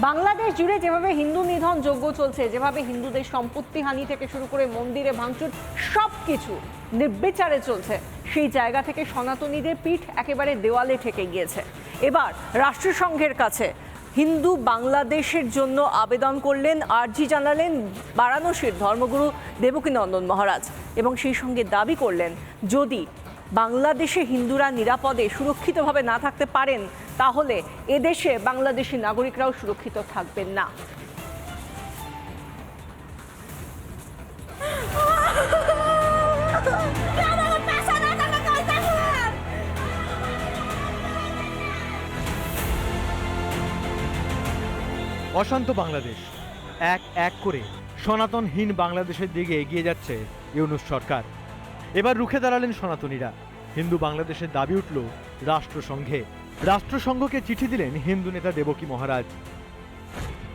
বাংলাদেশ জুড়ে যেভাবে হিন্দু নিধন যোগ্য চলছে, যেভাবে হিন্দুদের সম্পত্তি হানি থেকে শুরু করে মন্দিরে ভাঙচুর সব কিছু নির্বিচারে চলছে, সেই জায়গা থেকে সনাতনীদের পিঠ একেবারে দেওয়ালে ঠেকে গিয়েছে। এবার রাষ্ট্রসংঘের কাছে হিন্দু বাংলাদেশের জন্য আবেদন করলেন, আর্জি জানালেন বারাণসীর ধর্মগুরু দেবকীনন্দন মহারাজ এবং সেই সঙ্গে দাবি করলেন, যদি বাংলাদেশে হিন্দুরা নিরাপদে, সুরক্ষিতভাবে না থাকতে পারেন তাহলে এদেশে বাংলাদেশি নাগরিকরাও সুরক্ষিত থাকবেন না। অশান্ত বাংলাদেশ। এক এক করে সনাতনহীন বাংলাদেশের দিকে এগিয়ে যাচ্ছে ইউনুস সরকার। এবার রুখে দাঁড়ালেন সনাতনীরা। হিন্দু বাংলাদেশের দাবি উঠল রাষ্ট্রসংঘে। রাষ্ট্রসংঘকে চিঠি দিলেন হিন্দু নেতা দেবকী মহারাজ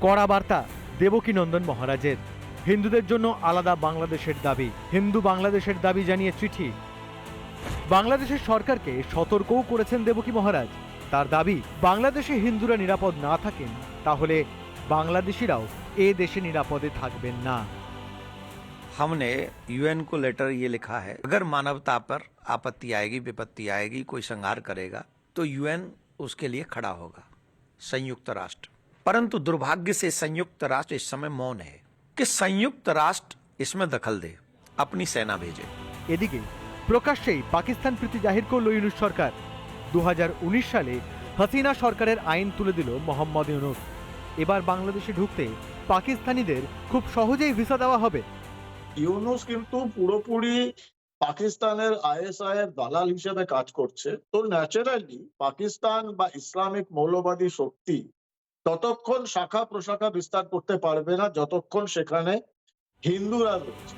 কড়া বার্তা দেবকী নন্দন মহারাজের হিন্দুদের জন্য আলাদা বাংলাদেশের দাবি হিন্দু বাংলাদেশের দাবি জানিয়ে চিঠি বাংলাদেশের সরকারকে সতর্কও করেছেন দেবকী মহারাজ তার দাবি বাংলাদেশে হিন্দুরা নিরাপদ না থাকেন তাহলে বাংলাদেশিরাও এ দেশে নিরাপদে থাকবেন না हमने यूएन को लेटर ये लिखा है अगर मानवता पर आपत्ति आएगी विपत्ति आएगी कोई संहार करेगा तो यूएन उसके लिए खड़ा होगा संयुक्त राष्ट्र परंतु दुर्भाग्य से संयुक्त राष्ट्र इस समय मौन है कि संयुक्त राष्ट्र इसमें दखल दे अपनी सेना भेजे এদিকে প্রকাশ্যেই পাকিস্তান প্রীতি জাহির করল ইউনুস সরকার দু সালে হাসিনা সরকারের আইন তুলে দিল মোহাম্মদ ইউনুস এবার বাংলাদেশে ঢুকতে পাকিস্তানিদের খুব সহজেই ভিসা দেওয়া হবে ইউনুস কিন্তু পুরোপুরি পাকিস্তানের আইএসআই এর দালাল হিসেবে কাজ করছে, তো ন্যাচারালি পাকিস্তান বা ইসলামিক মৌলবাদী শক্তি ততক্ষণ শাখা প্রশাখা বিস্তার করতে পারবে না যতক্ষণ সেখানে হিন্দুরা রয়েছে।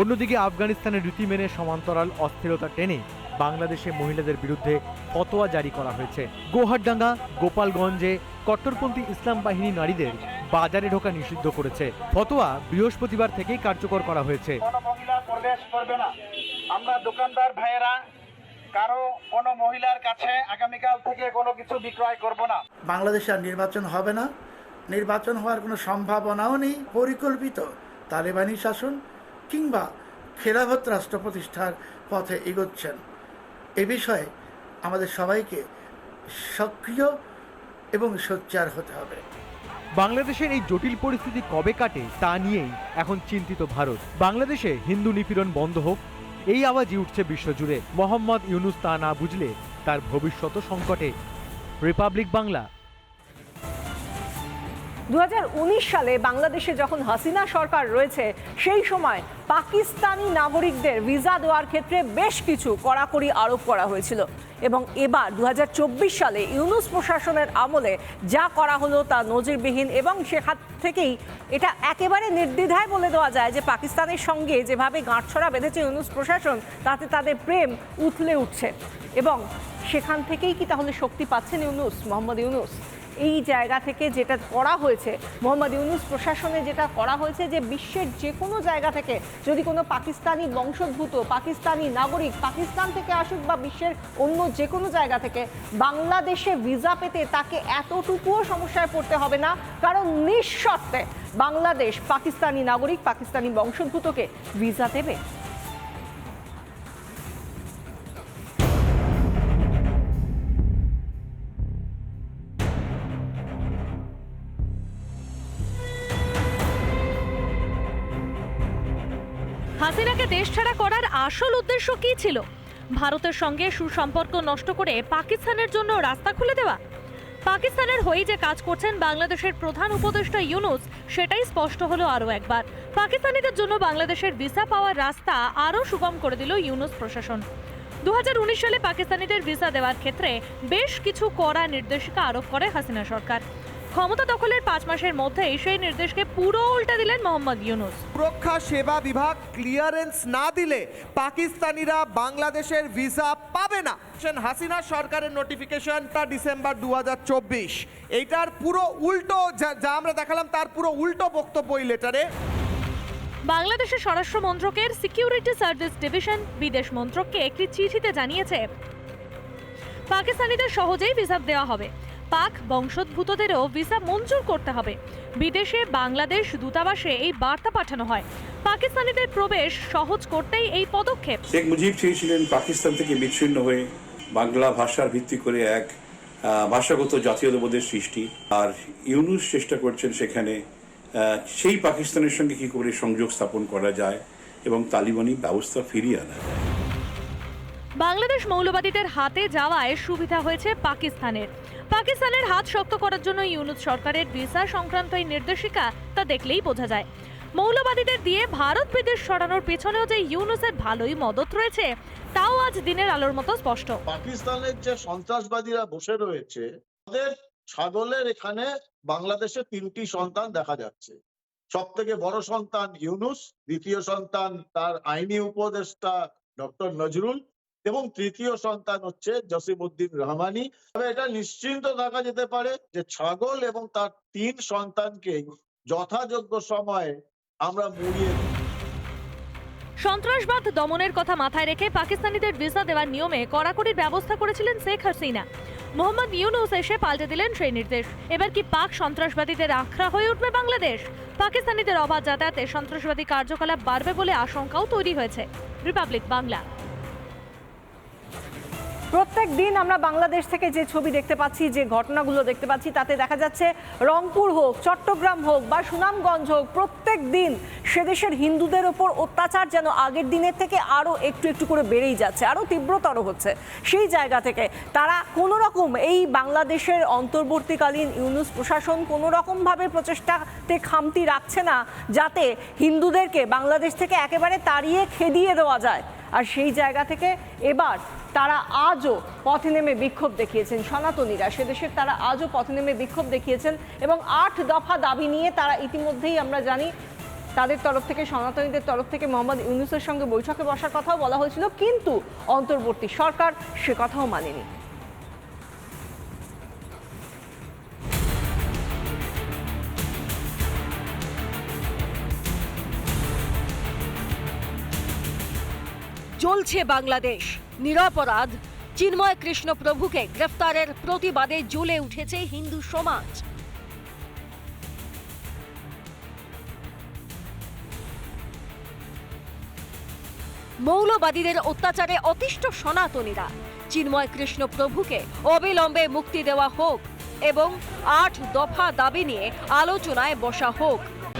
অন্যদিকে আফগানিস্তানের রীতি মেনে সমান্তরাল অস্থিরতা টেনে বাংলাদেশে মহিলাদের বিরুদ্ধে ফতোয়া জারি করা হয়েছে। গোহারডাঙ্গা গোপালগঞ্জে কট্টরপন্থী ইসলাম বাহিনী নারীদের বাজারে ঢোকা নিষিদ্ধ করেছে। ফতোয়া বৃহস্পতিবার থেকেই কার্যকর করা হয়েছে। প্রবেশ করবে না। আমরা দোকানদার ভাইয়েরা, কারও কোনো মহিলার কাছে আগামীকাল থেকে কোনো কিছু বিক্রয় করব না। বাংলাদেশে আর নির্বাচন হবে না। নির্বাচন হওয়ার কোনো সম্ভাবনাও নেই, পরিকল্পিত তালেবানি শাসন কিংবা খেলাফত রাষ্ট্র প্রতিষ্ঠার পথে এগোচ্ছেন। এ বিষয়ে আমাদের সবাইকে সক্রিয় এবং সোচ্চার হতে হবে। বাংলাদেশের এই জটিল পরিস্থিতি কবে কাটে তা নিয়েই এখন চিন্তিত ভারত। বাংলাদেশে হিন্দু নিপীড়ন বন্ধ হোক, এই আওয়াজই উঠছে বিশ্বজুড়ে। মোহাম্মদ ইউনুস তা না বুঝলে তার ভবিষ্যত সংকটে। রিপাবলিক বাংলা দু হাজার উনিশ সালে বাংলাদেশে যখন হাসিনা সরকার রয়েছে, সেই সময় পাকিস্তানি নাগরিকদের ভিসা দেওয়ার ক্ষেত্রে বেশ কিছু কড়াকড়ি আরোপ করা হয়েছিল। এবং এবার দু হাজার চব্বিশ সালে ইউনুস প্রশাসনের আমলে যা করা হলো তা নজিরবিহীন এবং সেখান থেকেই এটা একেবারে নির্দ্বিধায় বলে দেওয়া যায় যে পাকিস্তানের সঙ্গে যেভাবে গাঁটছড়া বেঁধেছে ইউনুস প্রশাসন, তাতে তাদের প্রেম উথলে উঠছে। এবং সেখান থেকেই কি তাহলে শক্তি পাচ্ছেন ইউনুস, মোহাম্মদ ইউনুস? এই জায়গা থেকে যেটা করা হয়েছে, মোহাম্মদ ইউনুস প্রশাসনে যেটা করা হয়েছে যে বিশ্বের যে কোনো জায়গা থেকে, যদি কোনো পাকিস্তানি বংশোদ্ভূত, পাকিস্তানি নাগরিক পাকিস্তান থেকে আসুক বা বিশ্বের অন্য যে কোনো জায়গা থেকে, বাংলাদেশে ভিসা পেতে তাকে এতটুকুও সমস্যায় পড়তে হবে না। কারণ নিঃশর্তে বাংলাদেশ পাকিস্তানি নাগরিক, পাকিস্তানি বংশোদ্ভূতকে ভিসা দেবে। হাসিনাকে দেশ ছাড়া করার আসল উদ্দেশ্য কী ছিল? ভারতের সঙ্গে সুসম্পর্ক নষ্ট করে পাকিস্তানের জন্য রাস্তা খুলে দেওয়া? পাকিস্তানের হয়ে যে কাজ করছেন বাংলাদেশের প্রধান উপদেষ্টা ইউনুস, সেটাই স্পষ্ট হলো আরও একবার। পাকিস্তানিদের জন্য বাংলাদেশের ভিসা পাওয়ার রাস্তা আরও সুগম করে দিল ইউনুস প্রশাসন। দু হাজার উনিশ সালে পাকিস্তানিদের ভিসা দেওয়ার ক্ষেত্রে বেশ কিছু কড়া নির্দেশিকা আরোপ করে হাসিনা সরকার। ক্ষমতা দখলের পাঁচ মাসের মধ্যেই সেই নির্দেশকে পুরো উল্টে দিলেন মোহাম্মদ ইউনুস। সুরক্ষা সেবা বিভাগ ক্লিয়ারেন্স না দিলে পাকিস্তানিরা বাংলাদেশের ভিসা পাবে না। সেন হাসিনা সরকারের নোটিফিকেশনটা ডিসেম্বর দু এইটার পুরো উল্টো যা যা আমরা দেখালাম তার পুরো উল্টো বক্তব্য এই লেটারে বাংলাদেশের স্বরাষ্ট্র মন্ত্রকের সিকিউরিটি সার্ভিস ডিভিশন বিদেশ মন্ত্রককে একটি চিঠিতে জানিয়েছে পাকিস্তানিদের সহজেই ভিসা দেওয়া হবে। পাক বংশোদ্ভূতদেরও ভিসা মঞ্জুর করতে হবে। বিদেশে বাংলাদেশ দূতাবাসে এই বার্তা পাঠানো হয়। পাকিস্তানিদের প্রবেশ সহজ করতেই এই পদক্ষেপ। শেখ মুজিব চেয়েছিলেন পাকিস্তান থেকে বিচ্ছিন্ন হয়ে বাংলা ভাষার ভিত্তি করে এক ভাষাগত জাতীয়তাবোধের সৃষ্টি। আর ইউনুস চেষ্টা করছেন সেখানে সেই পাকিস্তানের সঙ্গে কি করে সংযোগ স্থাপন করা যায় এবং তালিবানি ব্যবস্থা ফিরিয়ে আনা যায়। বাংলাদেশ মৌলবাদীদের হাতে যাওয়ায় সুবিধা হয়েছে পাকিস্তানের। পাকিস্তানের হাত শক্ত করার জন্য ইউনুস সরকারের ভিসা সংক্রান্ত এই নির্দেশিকা তা দেখলেই বোঝা যায়। মৌলবাদীদের দিয়ে ভারত বিদেশ সরানোর পেছনেও যে ইউনুসের ভালোই মদত রয়েছে, তাও আজ দিনের আলোর মতো স্পষ্ট। পাকিস্তানের যে সন্ত্রাসবাদীরা বসে রয়েছে, তাদের ছাগলের এখানে বাংলাদেশে তিনটি সন্তান দেখা যাচ্ছে। সব থেকে বড় সন্তান ইউনুস, দ্বিতীয় সন্তান তার আইনি উপদেষ্টা ডক্টর নজরুল এবং তৃতীয় সন্তান হচ্ছে জসিমউদ্দিন রহমানি। তবে এটা নিশ্চিন্ত থাকা যেতে পারে যে ছাগল এবং তার তিন সন্তানকে যথাযোগ্য সময়ে আমরা মুড়িয়ে সন্ত্রাসবাদ দমনের কথা মাথায় রেখে পাকিস্তানিদের ভিসা দেওয়ার নিয়মে কড়াকড়ির ব্যবস্থা করেছিলেন শেখ হাসিনা। মোহাম্মদ ইউনুস এসে পাল্টে দিলেন সেই নির্দেশ। এবার কি পাক সন্ত্রাসবাদীদের আখড়া হয়ে উঠবে বাংলাদেশ? পাকিস্তানিদের অবাধ যাতায়াতে সন্ত্রাসবাদী কার্যকলাপ বাড়বে বলে আশঙ্কাও তৈরি হয়েছে। রিপাবলিক বাংলা। প্রত্যেক দিন আমরা বাংলাদেশ থেকে যে ছবি দেখতে পাচ্ছি, যে ঘটনাগুলো দেখতে পাচ্ছি, তাতে দেখা যাচ্ছে রংপুর হোক, চট্টগ্রাম হোক বা সুনামগঞ্জ হোক, প্রত্যেক দিন সে দেশের হিন্দুদের ওপর অত্যাচার যেন আগের দিনের থেকে আরও একটু একটু করে বেড়েই যাচ্ছে আরও তীব্রতর হচ্ছে। সেই জায়গা থেকে তারা কোনো রকম এই বাংলাদেশের অন্তর্বর্তীকালীন ইউনুস প্রশাসন কোনো রকমভাবে প্রচেষ্টাতে খামতি রাখছে না, যাতে হিন্দুদেরকে বাংলাদেশ থেকে একেবারে তাড়িয়ে খেদিয়ে দেওয়া যায়। আর সেই জায়গা থেকে এবার তারা আজও পথে নেমে বিক্ষোভ দেখিয়েছেন, সনাতনীরা। সেদেশের তারা আজও পথে নেমে বিক্ষোভ দেখিয়েছেন এবং আট দফা দাবি নিয়ে তারা ইতিমধ্যেই আমরা জানি, তাদের তরফ থেকে, সনাতনীদের তরফ থেকে মোহাম্মদ ইউনুসের সঙ্গে বৈঠকে বসার কথাও বলা হয়েছিল, কিন্তু অন্তর্বর্তী সরকার সে কথাও মানেনি। জ্বলছে বাংলাদেশ। নিরপরাধ। চিন্ময় কৃষ্ণ প্রভুকে গ্রেফতারের প্রতিবাদে জ্বলে উঠেছে হিন্দু সমাজ। মৌলবাদীদের অত্যাচারে অতিষ্ঠ সনাতনীরা। চিন্ময় কৃষ্ণ প্রভুকে অবিলম্বে মুক্তি দেওয়া হোক এবং আট দফা দাবি নিয়ে আলোচনায় বসা হোক।